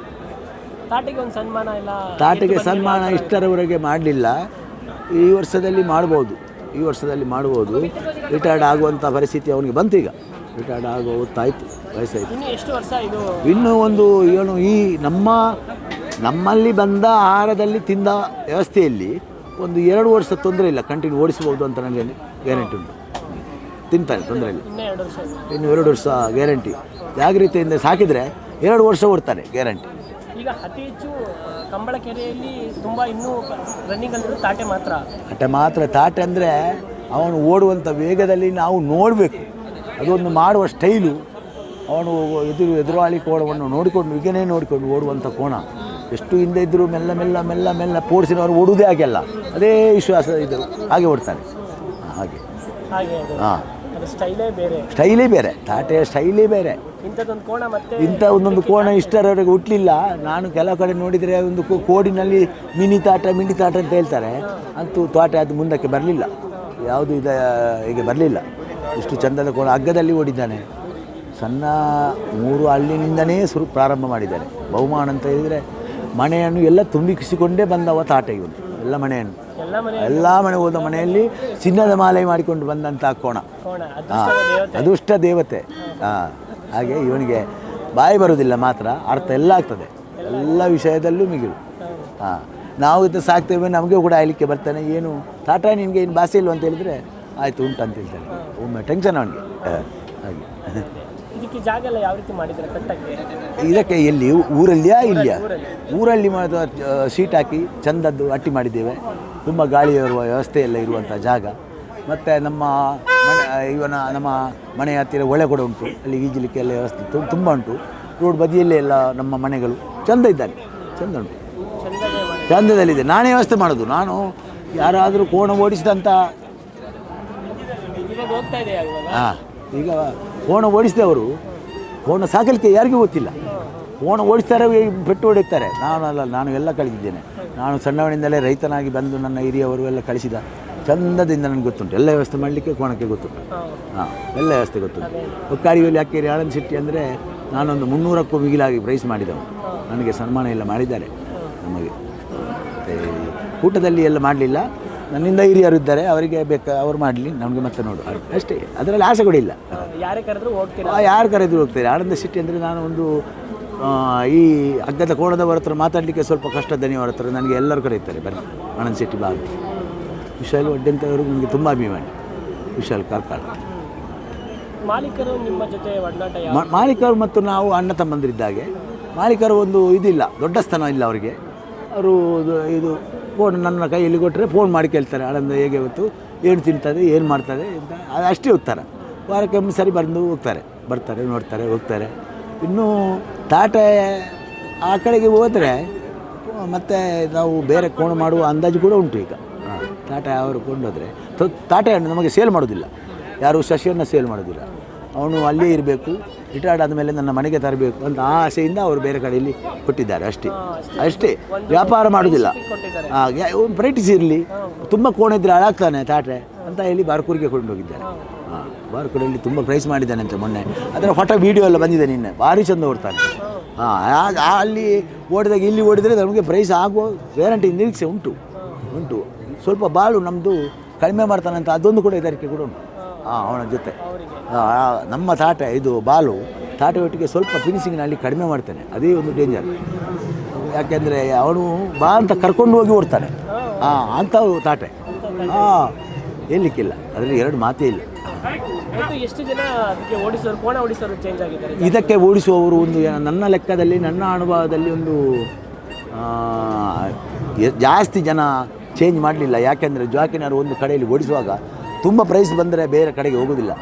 ತಾಟಿಗೆ ಒಂದು ಸನ್ಮಾನ ಇಲ್ಲ ತಾಟಿಗೆ ಸನ್ಮಾನ ಇಷ್ಟರವರೆಗೆ ಮಾಡಲಿಲ್ಲ. ಈ ವರ್ಷದಲ್ಲಿ ಮಾಡ್ಬೋದು. ಈ ವರ್ಷದಲ್ಲಿ ಮಾಡ್ಬೋದು. ರಿಟೈರ್ಡ್ ಆಗುವಂಥ ಪರಿಸ್ಥಿತಿ ಅವನಿಗೆ ಬಂತು ಈಗ. ರಿಟೈರ್ಡ್ ಆಗೋ ಹೊತ್ತಾಯ್ತು ವಯಸ್ಸಾಯ್ತು. ಇನ್ನೂ ಎಷ್ಟು ವರ್ಷ ಇದು? ಇನ್ನು ಒಂದು ಏನು ಈ ನಮ್ಮ ನಮ್ಮಲ್ಲಿ ಬಂದ ಆಹಾರದಲ್ಲಿ ತಿಂದ ವ್ಯವಸ್ಥೆಯಲ್ಲಿ ಒಂದು ಎರಡು ವರ್ಷ ತೊಂದರೆ ಇಲ್ಲ. ಕಂಟಿನ್ಯೂ ಓಡಿಸ್ಬೋದು ಅಂತ ನನಗೆ ಗ್ಯಾರಂಟಿ ಉಂಟು. ತಿಂತಾನೆ ತೊಂದರೆ ಇಲ್ಲ. ಇನ್ನೂ ಎರಡು ವರ್ಷ. ಇದೆ ಇನ್ನು ಎರಡು ವರ್ಷ ಗ್ಯಾರಂಟಿ ಜಾಗ್ರತೆಯಿಂದ ಸಾಕಿದರೆ ಎರಡು ವರ್ಷ ಓಡ್ತಾನೆ ಗ್ಯಾರಂಟಿ ಈಗ ಅತಿ ಹೆಚ್ಚು ಕಂಬಳ ಕೆರೆಯಲ್ಲಿ ತುಂಬ ಇನ್ನೂ ರನ್ನಿಂಗ್ ಅಂದ್ರೆ ತಾಟೆ ಮಾತ್ರ. ತಾಟೆ ಮಾತ್ರ. ತಾಟೆ ಅಂದರೆ ಅವನು ಓಡುವಂಥ ವೇಗದಲ್ಲಿ ನಾವು ನೋಡಬೇಕು. ಅದೊಂದು ಮಾಡುವ ಸ್ಟೈಲು. ಅವನು ಎದುರು ಎದುರಾಳಿ ಕೋಣವನ್ನು ನೋಡಿಕೊಂಡು ಈಗನೇ ನೋಡಿಕೊಂಡು ಓಡುವಂಥ ಕೋಣ. ಎಷ್ಟು ಹಿಂದೆ ಇದ್ದರೂ ಮೆಲ್ಲ ಮೆಲ್ಲ ಮೆಲ್ಲ ಮೆಲ್ಲ ಪೋಡಿಸಿನವರು ಓಡುವುದೇ ಹಾಗೆಲ್ಲ ಅದೇ ವಿಶ್ವಾಸ ಇದ್ದರು ಹಾಗೆ ಓಡ್ತಾನೆ. ಹಾಗೆ. ಹಾಂ. ಸ್ಟೈಲೇ ಬೇರೆ. ಸ್ಟೈಲೇ ಬೇರೆ. ತಾಟೆಯ ಸ್ಟೈಲೇ ಬೇರೆ. ಇಂಥದ್ದೊಂದು ಕೋಣ ಮತ್ತೆ ಇಂಥ ಒಂದೊಂದು ಕೋಣ ಇಷ್ಟರವರೆಗೆ ಹುಟ್ಟಲಿಲ್ಲ ನಾನು ಕೆಲವು ಕಡೆ ನೋಡಿದರೆ ಒಂದು ಕೋಡಿನಲ್ಲಿ ಮಿನಿ ತಾಟ ಮಿನಿ ತಾಟ ಅಂತ ಹೇಳ್ತಾರೆ. ಅಂತೂ ತೋಟ ಅದು ಮುಂದಕ್ಕೆ ಬರಲಿಲ್ಲ. ಯಾವುದು ಇದ ಹೀಗೆ ಬರಲಿಲ್ಲ. ಇಷ್ಟು ಚಂದದ ಕೋಣ ಹಗ್ಗದಲ್ಲಿ ಓಡಿದ್ದಾನೆ. ಸಣ್ಣ ಮೂರು ಹಳ್ಳಿನಿಂದನೇ ಸುರು ಪ್ರಾರಂಭ ಮಾಡಿದ್ದಾರೆ ಬಹುಮಾನ ಅಂತ ಹೇಳಿದರೆ ಮನೆಯನ್ನು ಎಲ್ಲ ತುಂಬಿಕಿಸಿಕೊಂಡೇ ಬಂದವ ತಾಟ ಇವನು. ಎಲ್ಲ ಮನೆಯನ್ನು ಎಲ್ಲ ಮನೆ ಹೋದ ಮನೆಯಲ್ಲಿ ಚಿನ್ನದ ಮಾಲೆ ಮಾಡಿಕೊಂಡು ಬಂದಂತ ಕೋಣ. ಅದೃಷ್ಟ ದೇವತೆ. ಹಾಂ ಹಾಗೆ ಇವನಿಗೆ ಬಾಯಿ ಬರುವುದಿಲ್ಲ ಮಾತ್ರ ಅರ್ಥ ಎಲ್ಲ ಆಗ್ತದೆ. ಎಲ್ಲ ವಿಷಯದಲ್ಲೂ ಮಿಗಿಲು. ಹಾಂ ನಾವು ಇದು ಸಾಕ್ತೇವೆ ನಮಗೆ ಕೂಡ ಆಯ್ಲಿಕ್ಕೆ ಬರ್ತಾನೆ. ಏನು ಟಾಟಾ ನಿನಗೆ ಏನು ಭಾಷೆ ಇಲ್ವ ಅಂತ ಹೇಳಿದ್ರೆ ಆಯಿತು ಉಂಟು ಅಂತ ಹೇಳ್ತಾನೆ. ಒಮ್ಮೆ ಟೆನ್ಷನ್ ಅವನಿಗೆ. ಹಾಗೆ. ಎಲ್ಲ ಇದಕ್ಕೆ ಎಲ್ಲಿ? ಊರಲ್ಲಿಯಾ ಇಲ್ಲಿಯಾ? ಊರಲ್ಲಿ ಮಾಡಿದ ಸೀಟ್ ಹಾಕಿ ಚಂದದ್ದು ಅಟ್ಟಿ ಮಾಡಿದ್ದೇವೆ. ತುಂಬ ಗಾಳಿ ಇರುವ ವ್ಯವಸ್ಥೆ ಎಲ್ಲ ಇರುವಂಥ ಜಾಗ. ಮತ್ತು ನಮ್ಮ ಮನೆ, ಇವನ ನಮ್ಮ ಮನೆಯ ಹತ್ತಿರ ಒಳೆ ಕೂಡ ಉಂಟು. ಅಲ್ಲಿ ಈಜಲಿಕ್ಕೆ ಎಲ್ಲ ವ್ಯವಸ್ಥೆ ತುಂಬ ಉಂಟು. ರೋಡ್ ಬದಿಯಲ್ಲೇ ಎಲ್ಲ ನಮ್ಮ ಮನೆಗಳು. ಚಂದ ಇದ್ದಾನೆ ಚಂದ ಉಂಟು. ಚಂದದಲ್ಲಿದೆ. ನಾನೇ ವ್ಯವಸ್ಥೆ ಮಾಡೋದು. ನಾನು ಯಾರಾದರೂ ಕೋಣ ಓಡಿಸಿದಂಥ ಹಾಂ, ಈಗ ಕೋಣ ಓಡಿಸಿದವರು, ಕೋಣ ಸಾಕಲಿಕ್ಕೆ ಯಾರಿಗೂ ಗೊತ್ತಿಲ್ಲ. ಕೋಣ ಓಡಿಸ್ತಾರೆ ಪೆಟ್ಟು ಹೊಡಿತಾರೆ ನಾನು ಅಲ್ಲ ನಾನು ಎಲ್ಲ ಕಳಿಸಿದ್ದೇನೆ ನಾನು ಸಣ್ಣವನಿಂದಲೇ ರೈತನಾಗಿ ಬಂದು ನನ್ನ ಹಿರಿಯವರು ಎಲ್ಲ ಕಳಿಸಿದ ಚಂದದಿಂದ ನನಗೆ ಗೊತ್ತುಂಟು. ಎಲ್ಲ ವ್ಯವಸ್ಥೆ ಮಾಡಲಿಕ್ಕೆ ಕೋಣಕ್ಕೆ ಗೊತ್ತುಂಟು. ಹಾಂ ಎಲ್ಲ ವ್ಯವಸ್ಥೆ ಗೊತ್ತುಂಟು. ಒಕ್ಕಾರಿಯಲ್ಲಿ ಅಕ್ಕೇರಿ ಆಳಂದ ಸಿಟ್ಟಿ ಅಂದರೆ ನಾನೊಂದು ಮುನ್ನೂರಕ್ಕೂ ಮಿಗಿಲಾಗಿ ಪ್ರೈಸ್ ಮಾಡಿದವನು. ನನಗೆ ಸನ್ಮಾನ ಎಲ್ಲ ಮಾಡಿದ್ದಾರೆ ನಮಗೆ. ಊಟದಲ್ಲಿ ಎಲ್ಲ ಮಾಡಲಿಲ್ಲ. ನನ್ನಿಂದ ಹಿರಿಯರು ಇದ್ದಾರೆ. ಅವರಿಗೆ ಬೇಕಾ ಅವ್ರು ಮಾಡಲಿ. ನಮಗೆ ಮತ್ತೆ ನೋಡು. ಅಷ್ಟೇ. ಅದರಲ್ಲಿ ಆಸೆ ಕೂಡ ಇಲ್ಲ. ಯಾರು ಕರೆದ್ರು ಹೋಗ್ತೀರಾ? ಯಾರು ಕರೆದ್ರು ಹೋಗ್ತಾರೆ. ಆನಂದ ಸಿಟಿ ಅಂದರೆ ನಾನು ಒಂದು ಈ ಅಗ್ಗದ ಕೋಣದವರ ಹತ್ರ ಮಾತಾಡಲಿಕ್ಕೆ ಸ್ವಲ್ಪ ಕಷ್ಟ ದನಿಯವರ ಹತ್ರ. ನನಗೆ ಎಲ್ಲರೂ ಕರೀತಾರೆ. ಬನ್ನಿ ಆನಂದ್ ಶೆಟ್ಟಿ ಬಾ ಅಂತ. ವಿಶಾಲ್ ನನಗೆ ತುಂಬ ಅಭಿಮಾನಿ. ವಿಶಾಲ್ ಕಾರ್ಕಾಳ ಮಾಲೀಕರು ನಿಮ್ಮ ಜೊತೆ ಒಡನಾಟ ಯಾವ ಮಾಲೀಕರು ಮತ್ತು ನಾವು ಅಣ್ಣ ತಮ್ಮಂದಿರಿದ್ದಾಗೆ ಮಾಲೀಕರು ಒಂದು ಇದಿಲ್ಲ ದೊಡ್ಡ ಸ್ಥಾನ ಇಲ್ಲ ಅವರಿಗೆ. ಅವರು ಇದು- ಇದು ಫೋನ್ ನನ್ನ ಕೈಯಲ್ಲಿ ಕೊಟ್ಟರೆ ಫೋನ್ ಮಾಡಿ ಕೇಳ್ತಾರೆ. ಅಣ್ಣ ಹೇಗೆ ಇವತ್ತು ಏನು ತಿಂತಾರೆ ಏನು ಮಾಡ್ತಾರೆ ಅಂತ ಅದು ಅಷ್ಟೇ ಉತ್ತರ. ವಾರಕ್ಕೆ ಒಮ್ಮೆ ಸರಿ ಬಂದು ಹೋಗ್ತಾರೆ. ಬರ್ತಾರೆ ನೋಡ್ತಾರೆ ಹೋಗ್ತಾರೆ. ಇನ್ನು ತಾಟೆ ಆ ಕಡೆಗೆ ಹೋದರೆ ಮತ್ತು ನಾವು ಬೇರೆ ಕೋಣ ಮಾಡುವ ಅಂದಾಜು ಕೂಡ ಉಂಟು ಈಗ. ಹಾಂ. ತಾಟೆ ಅವರು ಕೊಂಡೋದ್ರೆ. ತಾಟೆ ಹಣ್ಣು ನಮಗೆ ಸೇಲ್ ಮಾಡೋದಿಲ್ಲ. ಯಾರು ಸಸಿಯನ್ನು ಸೇಲ್ ಮಾಡೋದಿಲ್ಲ. ಅವನು ಅಲ್ಲೇ ಇರಬೇಕು ರಿಟೈರ್ಡ್ ಆದಮೇಲೆ ನನ್ನ ಮನೆಗೆ ತರಬೇಕು ಅಂತ ಆ ಆಸೆಯಿಂದ ಅವರು ಬೇರೆ ಕಡೆಯಲ್ಲಿ ಕೊಟ್ಟಿದ್ದಾರೆ ಅಷ್ಟೇ. ಅಷ್ಟೇ. ವ್ಯಾಪಾರ ಮಾಡೋದಿಲ್ಲ. ಕೊಟ್ಟಿದ್ದಾರೆ. ಪ್ರೈಟಿಸ್ ಇರಲಿ. ತುಂಬ ಕೋಣ ಇದ್ರೆ ಹಾಳಾಗ್ತಾನೆ ತಾಟೆ ಅಂತ ಹೇಳಿ ಬಾರ್ಕೂರಿಗೆ ಕೊಂಡೋಗಿದ್ದಾರೆ. ಹಾಂ ಬಾರ್ಕೂರಲ್ಲಿ ತುಂಬ ಪ್ರೈಸ್ ಮಾಡಿದ್ದಾನೆ ಅಂತ ಮೊನ್ನೆ. ಅದರ ಫೋಟೋ ವೀಡಿಯೋ ಎಲ್ಲ ಬಂದಿದೆ ನಿನ್ನೆ. ಭಾರಿ ಚಂದ ಓಡ್ತಾನೆ. ಹಾಂ ಅಲ್ಲಿ ಓಡಿದಾಗ ಇಲ್ಲಿ ಓಡಿದರೆ ನಮಗೆ ಪ್ರೈಸ್ ಆಗುವ ಗ್ಯಾರಂಟಿ ನಿರೀಕ್ಷೆ ಉಂಟು. ಉಂಟು. ಸ್ವಲ್ಪ ಬಾಳು ನಮ್ಮದು ಕಡಿಮೆ ಮಾಡ್ತಾನಂತ ಅದೊಂದು ಕೂಡ ಇದಕ್ಕೆ ಕೂಡ ಉಂಟು. ಹಾಂ, ಅವನ ಜೊತೆ. ನಮ್ಮ ತಾಟೆ, ಇದು ಬಾಲು ತಾಟ ಒಟ್ಟಿಗೆ ಸ್ವಲ್ಪ ಫಿನಿಶಿಂಗ್ನಲ್ಲಿ ಕಡಿಮೆ ಮಾಡ್ತಾನೆ. ಅದೇ ಒಂದು ಡೇಂಜರ್ ಯಾಕೆಂದರೆ ಅವನು ಬಾ ಅಂತ ಕರ್ಕೊಂಡು ಹೋಗಿ ಓಡ್ತಾನೆ. ಹಾಂ, ಅಂಥವು ತಾಟೆ. ಹಾಂ, ಹೇಳಲಿಕ್ಕಿಲ್ಲ. ಅದರಲ್ಲಿ ಎರಡು ಮಾತೇ ಇಲ್ಲ. ಎಷ್ಟು ಜನ ಅದಕ್ಕೆ ಓಡಿಸೋರು, ಕೋಣ ಓಡಿಸೋರು ಚೇಂಜ್ ಆಗಿದ್ದಾರೆ? ಇದಕ್ಕೆ ಓಡಿಸುವವರು ಒಂದು ನನ್ನ ಲೆಕ್ಕದಲ್ಲಿ, ನನ್ನ ಅನುಭವದಲ್ಲಿ ಒಂದು ಜಾಸ್ತಿ ಜನ ಚೇಂಜ್ ಮಾಡಲಿಲ್ಲ. ಯಾಕೆಂದರೆ ಜಾಕಿನವರು ಒಂದು ಕಡೆಯಲ್ಲಿ ಓಡಿಸುವಾಗ ತುಂಬ ಪ್ರೈಸ್ ಬಂದರೆ ಬೇರೆ ಕಡೆಗೆ ಹೋಗೋದಿಲ್ಲ.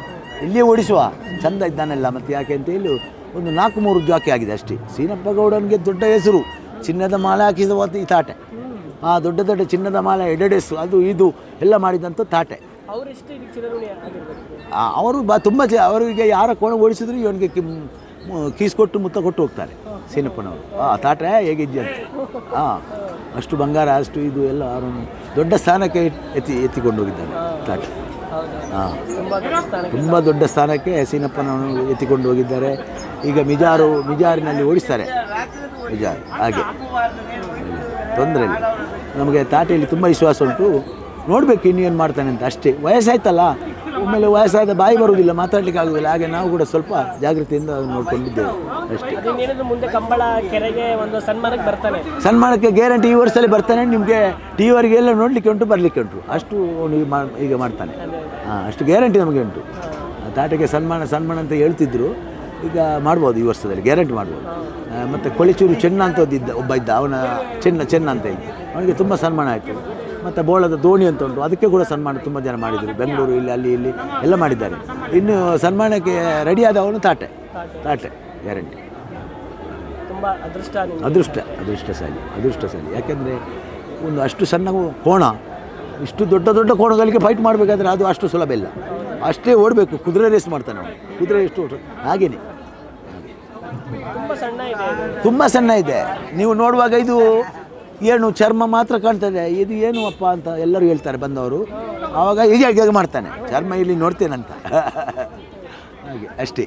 ಇಲ್ಲಿಯೇ ಓಡಿಸುವ. ಚಂದ ಇದ್ದಾನೆಲ್ಲ, ಮತ್ತು ಯಾಕೆ ಅಂತ ಹೇಳಿ ಒಂದು ನಾಲ್ಕು ಮೂರು ಜಾಕಿ ಆಗಿದೆ ಅಷ್ಟೇ. ಸೀನಪ್ಪ ಗೌಡನಿಗೆ ದೊಡ್ಡ ಹೆಸರು. ಚಿನ್ನದ ಮಾಲೆ ಹಾಕಿದ ಈ ತಾಟೆ. ಆ ದೊಡ್ಡ ದೊಡ್ಡ ಚಿನ್ನದ ಮಾಲೆ, ಎಡೆಡೆಸು, ಅದು ಇದು, ಎಲ್ಲ ಮಾಡಿದಂಥ ತಾಟೆ. ಅವರು ಬಾ ತುಂಬ ಜ ಅವರಿಗೆ ಯಾರ ಕೋಣ ಓಡಿಸಿದ್ರು ಇವನಿಗೆ ಕೀಸ್ ಕೊಟ್ಟು ಮುತ್ತ ಕೊಟ್ಟು ಹೋಗ್ತಾರೆ ಸೀನಪ್ಪನವರು. ಆ ತಾಟ್ರೆ ಹೇಗಿದ್ಯ? ಅಂತ ಹಾಂ ಅಷ್ಟು ಬಂಗಾರ ಅಷ್ಟು ಇದು ಎಲ್ಲ ಅವರನ್ನು ದೊಡ್ಡ ಸ್ಥಾನಕ್ಕೆ ಎತ್ತಿ ಎತ್ತಿಕೊಂಡು ಹೋಗಿದ್ದಾನೆ ತಾಟ ಹೌದಾ ಹಾಂ ತುಂಬ ದೊಡ್ಡ ಸ್ಥಾನಕ್ಕೆ ತುಂಬ ದೊಡ್ಡ ಸ್ಥಾನಕ್ಕೆ ಸೀನಪ್ಪನವನು ಎತ್ತಿಕೊಂಡು ಹೋಗಿದ್ದಾರೆ. ಈಗ ಮಿಜಾರು ಮಿಜಾರಿನಲ್ಲಿ ಓಡಿಸ್ತಾರೆ ಮಿಜಾರು ಹಾಗೆ. ತೊಂದರೆ ಇಲ್ಲ. ನಮಗೆ ತಾಟೆಯಲ್ಲಿ ತುಂಬ ವಿಶ್ವಾಸ ಉಂಟು. ನೋಡಬೇಕು ಇನ್ನೇನು ಮಾಡ್ತಾನೆ ಅಂತ. ಅಷ್ಟೇ. ವಯಸ್ಸಾಯ್ತಲ್ಲ? ಆಮೇಲೆ ವಯಸ್ಸಾದ ಬಾಯಿ ಬರುವುದಿಲ್ಲ ಮಾತಾಡ್ಲಿಕ್ಕೆ ಆಗುವುದಿಲ್ಲ. ಹಾಗೆ ನಾವು ಕೂಡ ಸ್ವಲ್ಪ ಜಾಗೃತಿಯಿಂದ ನೋಡ್ಕೊಂಡಿದ್ದೇವೆ. ಅಷ್ಟೇ. ಮುಂದೆ ಕಂಬಳ ಕೆರೆಗೆ ಒಂದು ಸನ್ಮಾನಕ್ಕೆ ಬರ್ತಾನೆ. ಸನ್ಮಾನಕ್ಕೆ ಗ್ಯಾರಂಟಿ ಈ ವರ್ಷದಲ್ಲಿ ಬರ್ತಾನೆ. ನಿಮಗೆ ಟಿ ವಿವರೆಗೆ ಎಲ್ಲ ನೋಡಲಿಕ್ಕೆ ಉಂಟು ಬರಲಿಕ್ಕೆ ಉಂಟು. ಅಷ್ಟು ಈಗ ಮಾಡ್ತಾನೆ. ಹಾಂ ಅಷ್ಟು ಗ್ಯಾರಂಟಿ ನಮಗೆ ಉಂಟು. ತಾಟಕ್ಕೆ ತಾಟೆಗೆ ಸನ್ಮಾನ ಸನ್ಮಾನ ಅಂತ ಹೇಳ್ತಿದ್ರು. ಈಗ ಮಾಡ್ಬೋದು ಈ ವರ್ಷದಲ್ಲಿ ಗ್ಯಾರಂಟಿ ಮಾಡ್ಬೋದು. ಮತ್ತು ಕೊಳಿಚೂರು ಚೆನ್ನ ಅಂತ ಒದ್ದಿದ್ದ ಒಬ್ಬ ಇದ್ದ. ಅವನ ಚೆನ್ನ ಚೆನ್ನ ಅಂತ ಹೇಳಿ ಅವನಿಗೆ ತುಂಬ ಸನ್ಮಾನ ಆಯಿತು. ಮತ್ತು ಬೋಳದ ದೋಣಿ ಅಂತ ಉಂಟು. ಅದಕ್ಕೆ ಕೂಡ ಸನ್ಮಾನ ತುಂಬ ಜನ ಮಾಡಿದರು. ಬೆಂಗಳೂರು ಇಲ್ಲಿ ಅಲ್ಲಿ ಇಲ್ಲಿ ಎಲ್ಲ ಮಾಡಿದ್ದಾರೆ. ಇನ್ನು ಸನ್ಮಾನಕ್ಕೆ ರೆಡಿಯಾದವನು ತಾಟೆ. ತಾಟೆ ಗ್ಯಾರಂಟಿ ತುಂಬ ಅದೃಷ್ಟ ಅದೃಷ್ಟ ಅದೃಷ್ಟಶಾಲಿ ಅದೃಷ್ಟಶಾಲಿ ಯಾಕೆಂದರೆ ಒಂದು ಅಷ್ಟು ಸಣ್ಣ ಕೋಣ ಇಷ್ಟು ದೊಡ್ಡ ದೊಡ್ಡ ಕೋಣಗಳಿಗೆ ಫೈಟ್ ಮಾಡಬೇಕಾದ್ರೆ ಅದು ಅಷ್ಟು ಸುಲಭ ಇಲ್ಲ. ಅಷ್ಟೇ ಓಡಬೇಕು ಕುದುರೆ ರೇಸ್ ಮಾಡ್ತಾನೆ ಅವನು. ಕುದುರೆ ಎಷ್ಟು ಹಾಗೇನೆ. ತುಂಬ ಸಣ್ಣ ಇದೆ. ನೀವು ನೋಡುವಾಗ ಇದು ಏನು ಚರ್ಮ ಮಾತ್ರ ಕಾಣ್ತದೆ ಇದು. ಏನು ಅಪ್ಪ ಅಂತ ಎಲ್ಲರೂ ಹೇಳ್ತಾರೆ ಬಂದವರು. ಆವಾಗ ಹೀಗೆ ಹೀಗೆ ಮಾಡ್ತಾನೆ. ಚರ್ಮ ಇಲ್ಲಿ ನೋಡ್ತೇನಂತ. ಹಾಗೆ ಅಷ್ಟೇ.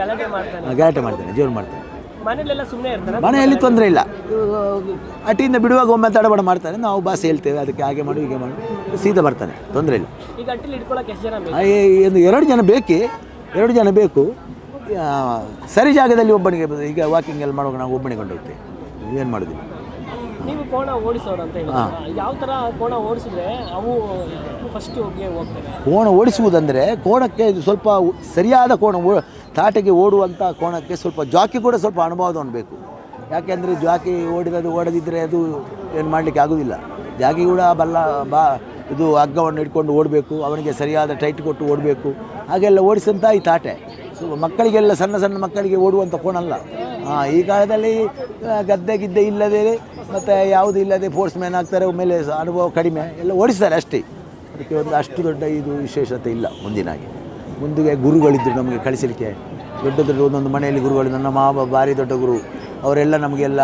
ಗಲಾಟೆ ಮಾಡ್ತಾನೆ. ಜೀವನ ಮಾಡ್ತೇನೆ. ಜೋರು ಮನೆಯಲ್ಲಿ ತೊಂದರೆ ಇಲ್ಲ. ಅಟಿಯಿಂದ ಬಿಡುವಾಗ ಒಮ್ಮೆ ತಡಬಡ ಮಾಡ್ತಾನೆ. ನಾವು ಬಾಸ್ ಹೇಳ್ತೇವೆ ಅದಕ್ಕೆ ಹಾಗೆ ಮಾಡು ಹೀಗೆ ಮಾಡು. ಸೀದಾ ಬರ್ತಾನೆ ತೊಂದರೆ ಇಲ್ಲ. ಒಂದು ಎರಡು ಜನ ಬೇಕೇ? ಎರಡು ಜನ ಬೇಕು. ಸರಿ ಜಾಗದಲ್ಲಿ ಒಬ್ಬನಿಗೆ ಈಗ ವಾಕಿಂಗ್ ಎಲ್ಲ ಮಾಡುವಾಗ ನಾವು ಒಬ್ಬನಿಗೆ ಕೊಂಡೋಗ್ತೇವೆ ಏನು ಮಾಡೋದಿಲ್ಲ. ನೀವು ಕೋಣ ಓಡಿಸೋರು ಅಂತ ಹೇಳಿ ಯಾವ ಥರ ಕೋಣ ಓಡಿಸಿದ್ರೆ ಅವು ಫಸ್ಟ್ ಹೋಗಿ ಹೋಗ್ತವೆ? ಕೋಣ ಓಡಿಸುವುದಂದರೆ ಕೋಣಕ್ಕೆ ಇದು ಸ್ವಲ್ಪ ಸರಿಯಾದ ಕೋಣ ತಾಟೆಗೆ ಓಡುವಂಥ ಕೋಣಕ್ಕೆ ಸ್ವಲ್ಪ ಜಾಕಿ ಕೂಡ ಸ್ವಲ್ಪ ಅನುಭವದವನು ಬೇಕು. ಯಾಕೆಂದರೆ ಜಾಕಿ ಓಡಿರೋದು ಓಡದಿದ್ದರೆ ಅದು ಏನು ಮಾಡಲಿಕ್ಕೆ ಆಗೋದಿಲ್ಲ. ಜಾಕಿ ಕೂಡ ಬಲ್ಲ ಬಾ ಇದು ಹಗ್ಗವನ್ನು ಇಟ್ಕೊಂಡು ಓಡಬೇಕು ಅವನಿಗೆ ಸರಿಯಾದ ಟೈಟ್ ಕೊಟ್ಟು ಓಡಬೇಕು. ಹಾಗೆಲ್ಲ ಓಡಿಸಂತ ಈ ತಾಟೆ. ಸೊ ಮಕ್ಕಳಿಗೆಲ್ಲ ಸಣ್ಣ ಸಣ್ಣ ಮಕ್ಕಳಿಗೆ ಓಡುವಂಥ ಫೋನ್ ಅಲ್ಲ. ಈ ಕಾಲದಲ್ಲಿ ಗದ್ದೆ ಗಿದ್ದೆ ಇಲ್ಲದೆ ಮತ್ತು ಯಾವುದು ಇಲ್ಲದೆ ಫೋರ್ಸ್ ಮ್ಯಾನ್ ಆಗ್ತಾರೆ, ಒಮ್ಮೆಲೆ ಅನುಭವ ಕಡಿಮೆ. ಎಲ್ಲ ಓಡಿಸ್ತಾರೆ ಅಷ್ಟೇ. ಅದಕ್ಕೆ ಒಂದು ಅಷ್ಟು ದೊಡ್ಡ ಇದು ವಿಶೇಷತೆ ಇಲ್ಲ ಮುಂದಿನಾಗಿ ಮುಂದಿಗೆ ಗುರುಗಳಿದ್ದರು ನಮಗೆ ಕಳಿಸಲಿಕ್ಕೆ. ದೊಡ್ಡ ದೊಡ್ಡ ಒಂದೊಂದು ಮನೆಯಲ್ಲಿ ಗುರುಗಳು, ನನ್ನ ಮಾವ ಭಾರಿ ದೊಡ್ಡ ಗುರು. ಅವರೆಲ್ಲ ನಮಗೆಲ್ಲ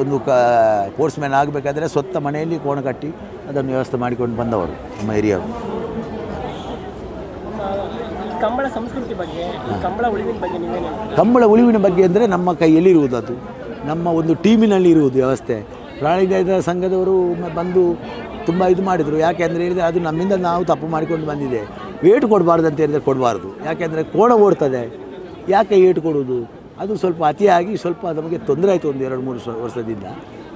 ಒಂದು ಕ ಫೋರ್ಸ್ ಮ್ಯಾನ್ ಆಗಬೇಕಾದ್ರೆ ಸ್ವತ್ತ ಮನೆಯಲ್ಲಿ ಕೋಣ ಕಟ್ಟಿ ಅದನ್ನು ವ್ಯವಸ್ಥೆ ಮಾಡಿಕೊಂಡು ಬಂದವರು ನಮ್ಮ ಹಿರಿಯರು. ಕಂಬಳ ಸಂಸ್ಕೃತಿ ಬಗ್ಗೆ ಕಂಬಳ ಉಳಿವಿನ ಬಗ್ಗೆ ನೀವೇನು ಕಂಬಳ ಉಳಿವಿನ ಬಗ್ಗೆ ಅಂದರೆ ನಮ್ಮ ಕೈಯಲ್ಲಿರುವುದು ಅದು ನಮ್ಮ ಒಂದು ಟೀಮಿನಲ್ಲಿ ಇರುವುದು ವ್ಯವಸ್ಥೆ. ಪ್ರಾಣಿ ಸಂಘದವರು ಬಂದು ತುಂಬ ಇದು ಮಾಡಿದರು. ಯಾಕೆ ಅಂದರೆ ಹೇಳಿದರೆ ಅದು ನಮ್ಮಿಂದ ನಾವು ತಪ್ಪು ಮಾಡಿಕೊಂಡು ಬಂದಿದೆ. ಏಟು ಕೊಡಬಾರ್ದು ಅಂತ ಹೇಳಿದರೆ ಕೊಡಬಾರ್ದು. ಯಾಕೆಂದರೆ ಕೋಣ ಓಡ್ತದೆ. ಯಾಕೆ ಏಟು ಕೊಡುವುದು? ಅದು ಸ್ವಲ್ಪ ಅತಿಯಾಗಿ ಸ್ವಲ್ಪ ನಮಗೆ ತೊಂದರೆ ಆಯಿತು ಒಂದು ಎರಡು ಮೂರು ವರ್ಷದಿಂದ.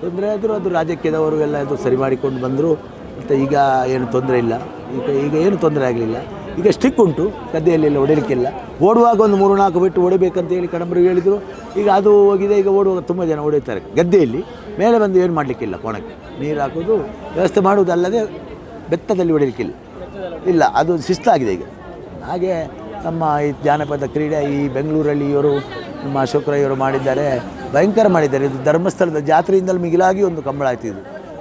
ತೊಂದರೆ ಆದರೂ ಅದು ರಾಜಕೀಯದವರು ಎಲ್ಲ ಅದು ಸರಿ ಮಾಡಿಕೊಂಡು ಬಂದರು. ಮತ್ತು ಈಗ ಏನು ತೊಂದರೆ ಇಲ್ಲ. ಈಗ ಈಗ ಏನು ತೊಂದರೆ ಆಗಲಿಲ್ಲ. ಈಗ ಸ್ಟಿಕ್ ಉಂಟು ಗದ್ದೆಯಲ್ಲೆಲ್ಲ ಹೊಡಿಲಿಕ್ಕಿಲ್ಲ ಓಡುವಾಗ ಒಂದು ಮೂರು ನಾಲ್ಕು ಬಿಟ್ಟು ಹೊಡಿಬೇಕಂತ ಹೇಳಿ ಕಡಂಬರು ಹೇಳಿದರು. ಈಗ ಅದು ಹೋಗಿದೆ, ಈಗ ಓಡುವಾಗ ತುಂಬ ಜನ ಹೊಡಿತಾರೆ ಗದ್ದೆಯಲ್ಲಿ. ಮೇಲೆ ಬಂದು ಏನು ಮಾಡಲಿಕ್ಕಿಲ್ಲ ಕೋಣಕ್ಕೆ. ನೀರು ಹಾಕೋದು ವ್ಯವಸ್ಥೆ ಮಾಡುವುದಲ್ಲದೆ ಬೆತ್ತದಲ್ಲಿ ಹೊಡಿಲಿಕ್ಕಿಲ್ಲ ಇಲ್ಲ, ಅದು ಶಿಸ್ತಾಗಿದೆ ಈಗ. ಹಾಗೆ ನಮ್ಮ ಈ ಜಾನಪದ ಕ್ರೀಡೆ, ಈ ಬೆಂಗಳೂರಲ್ಲಿ ಇವರು, ನಮ್ಮ ಅಶೋಕರಯ್ಯವರು ಮಾಡಿದ್ದಾರೆ, ಭಯಂಕರ ಮಾಡಿದ್ದಾರೆ. ಇದು ಧರ್ಮಸ್ಥಳದ ಜಾತ್ರೆಯಿಂದಲೂ ಮಿಗಿಲಾಗಿ ಒಂದು ಕಂಬಳ ಆಯ್ತು ಇದು.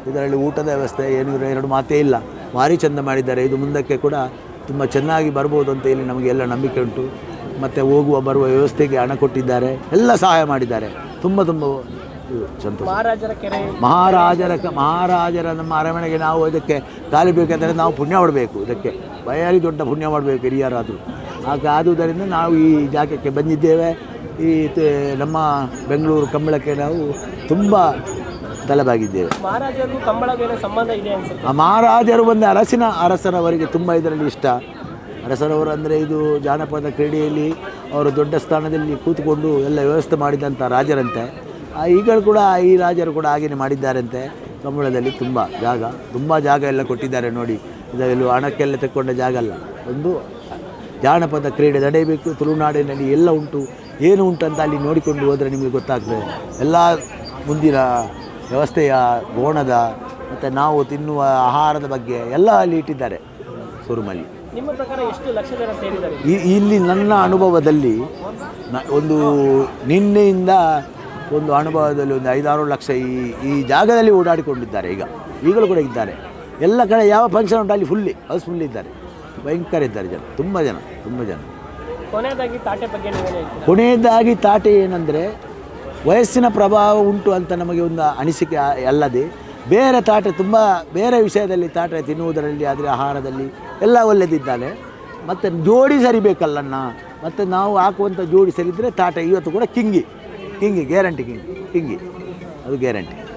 ಇದರಲ್ಲಿ ಊಟದ ವ್ಯವಸ್ಥೆ, ಏನು, ಎರಡು ಮಾತೇ ಇಲ್ಲ. ಭಾರಿ ಚಂದ ಮಾಡಿದ್ದಾರೆ. ಇದು ಮುಂದಕ್ಕೆ ಕೂಡ ತುಂಬ ಚೆನ್ನಾಗಿ ಬರ್ಬೋದು ಅಂತ ಹೇಳಿ ನಮಗೆ ಎಲ್ಲ ನಂಬಿಕೆ ಉಂಟು. ಮತ್ತು ಹೋಗುವ ಬರುವ ವ್ಯವಸ್ಥೆಗೆ ಹಣ ಕೊಟ್ಟಿದ್ದಾರೆ. ಎಲ್ಲ ಸಹಾಯ ಮಾಡಿದ್ದಾರೆ. ತುಂಬ ತುಂಬ ಸಂತೋಷ. ಮಹಾರಾಜರ ಕೆರೆ. ಮಹಾರಾಜರ ನಮ್ಮ ಅರಮನೆಗೆ ನಾವು ಇದಕ್ಕೆ ಕಾಲಿ ಬೇಕಂದರೆ ನಾವು ಪುಣ್ಯ ಮಾಡಬೇಕು. ಇದಕ್ಕೆ ಬಯಾರಿ ದೊಡ್ಡ ಪುಣ್ಯ ಮಾಡಬೇಕು ಹಿರಿಯರಾದರೂ. ಹಾಗೆ ಆದುದರಿಂದ ನಾವು ಈ ಜಾಗಕ್ಕೆ ಬಂದಿದ್ದೇವೆ. ಈ ನಮ್ಮ ಬೆಂಗಳೂರು ಕಂಬಳಕ್ಕೆ ನಾವು ತುಂಬ ತಲೆಬಾಗಿದ್ದೇವೆ. ಮಹಾರಾಜರು ಕಂಬಳಗೂ ಸಂಬಂಧ ಇದೆ ಅನ್ಸುತ್ತೆ. ಆ ಮಹಾರಾಜರು ಬಂದು ಅರಸಿನ ಅರಸರವರಿಗೆ ತುಂಬ ಇದರಲ್ಲಿ ಇಷ್ಟ. ಅರಸರವರು ಅಂದರೆ ಇದು ಜಾನಪದ ಕ್ರೀಡೆಯಲ್ಲಿ ಅವರು ದೊಡ್ಡ ಸ್ಥಾನದಲ್ಲಿ ಕೂತ್ಕೊಂಡು ಎಲ್ಲ ವ್ಯವಸ್ಥೆ ಮಾಡಿದಂಥ ರಾಜರಂತೆ. ಈಗಲೂ ಕೂಡ ಈ ರಾಜರು ಕೂಡ ಹಾಗೆಯೇ ಮಾಡಿದ್ದಾರಂತೆ. ಕಂಬಳದಲ್ಲಿ ತುಂಬ ಜಾಗ ತುಂಬ ಜಾಗ ಎಲ್ಲ ಕೊಟ್ಟಿದ್ದಾರೆ ನೋಡಿ. ಇದರಲ್ಲಿ ಹಣಕ್ಕೆಲ್ಲ ತಕ್ಕೊಂಡ ಜಾಗ ಅಲ್ಲ. ಒಂದು ಜಾನಪದ ಕ್ರೀಡೆ ನಡೆಯಬೇಕು. ತುಳುನಾಡಿನಲ್ಲಿ ಎಲ್ಲ ಉಂಟು. ಏನು ಉಂಟು ಅಂತ ಅಲ್ಲಿ ನೋಡಿಕೊಂಡು ಹೋದರೆ ನಿಮಗೆ ಗೊತ್ತಾಗ್ತದೆ. ಎಲ್ಲ ಮುಂದಿನ ವ್ಯವಸ್ಥೆಯ ಗೋಣದ ಮತ್ತು ನಾವು ತಿನ್ನುವ ಆಹಾರದ ಬಗ್ಗೆ ಎಲ್ಲ ಅಲ್ಲಿ ಇಟ್ಟಿದ್ದಾರೆ ಶೋರೂಮಲ್ಲಿ ಇಲ್ಲಿ ನನ್ನ ಅನುಭವದಲ್ಲಿ ಒಂದು ನಿನ್ನೆಯಿಂದ ಒಂದು ಅನುಭವದಲ್ಲಿ ಒಂದು ಐದಾರು ಲಕ್ಷ ಈ ಈ ಜಾಗದಲ್ಲಿ ಓಡಾಡಿಕೊಂಡಿದ್ದಾರೆ ಈಗ. ಈಗಲೂ ಕೂಡ ಇದ್ದಾರೆ. ಎಲ್ಲ ಕಡೆ ಯಾವ ಫಂಕ್ಷನ್ ಉಂಟು ಅಲ್ಲಿ ಫುಲ್ಲಿ ಹೌಸ್ಫುಲ್ ಇದ್ದಾರೆ. ಭಯಂಕರ ಇದ್ದಾರೆ ಜನ ತುಂಬ ಜನ ತುಂಬ ಜನ. ಕೊನೆಯದಾಗಿ ತಾಟೆ ಬಗ್ಗೆ ಕೊನೆಯದಾಗಿ ತಾಟೆ ಏನಂದರೆ ವಯಸ್ಸಿನ ಪ್ರಭಾವ ಉಂಟು ಅಂತ ನಮಗೆ ಒಂದು ಅನಿಸಿಕೆ ಅಲ್ಲದೆ ಬೇರೆ ತಾಟೆ ತುಂಬ, ಬೇರೆ ವಿಷಯದಲ್ಲಿ ತಾಟೆ ತಿನ್ನುವುದರಲ್ಲಿ ಆದರೆ ಆಹಾರದಲ್ಲಿ ಎಲ್ಲ ಒಳ್ಳೆದಿದ್ದಾನೆ. ಮತ್ತು ಜೋಡಿ ಸರಿಬೇಕಲ್ಲಣ್ಣ? ಮತ್ತು ನಾವು ಹಾಕುವಂಥ ಜೋಡಿ ಸರಿದರೆ ತಾಟೆ ಇವತ್ತು ಕೂಡ ಕಿಂಗಿ. ಕಿಂಗಿ ಗ್ಯಾರಂಟಿ ಕಿಂಗಿ. ಕಿಂಗಿ. ಅದು ಗ್ಯಾರಂಟಿ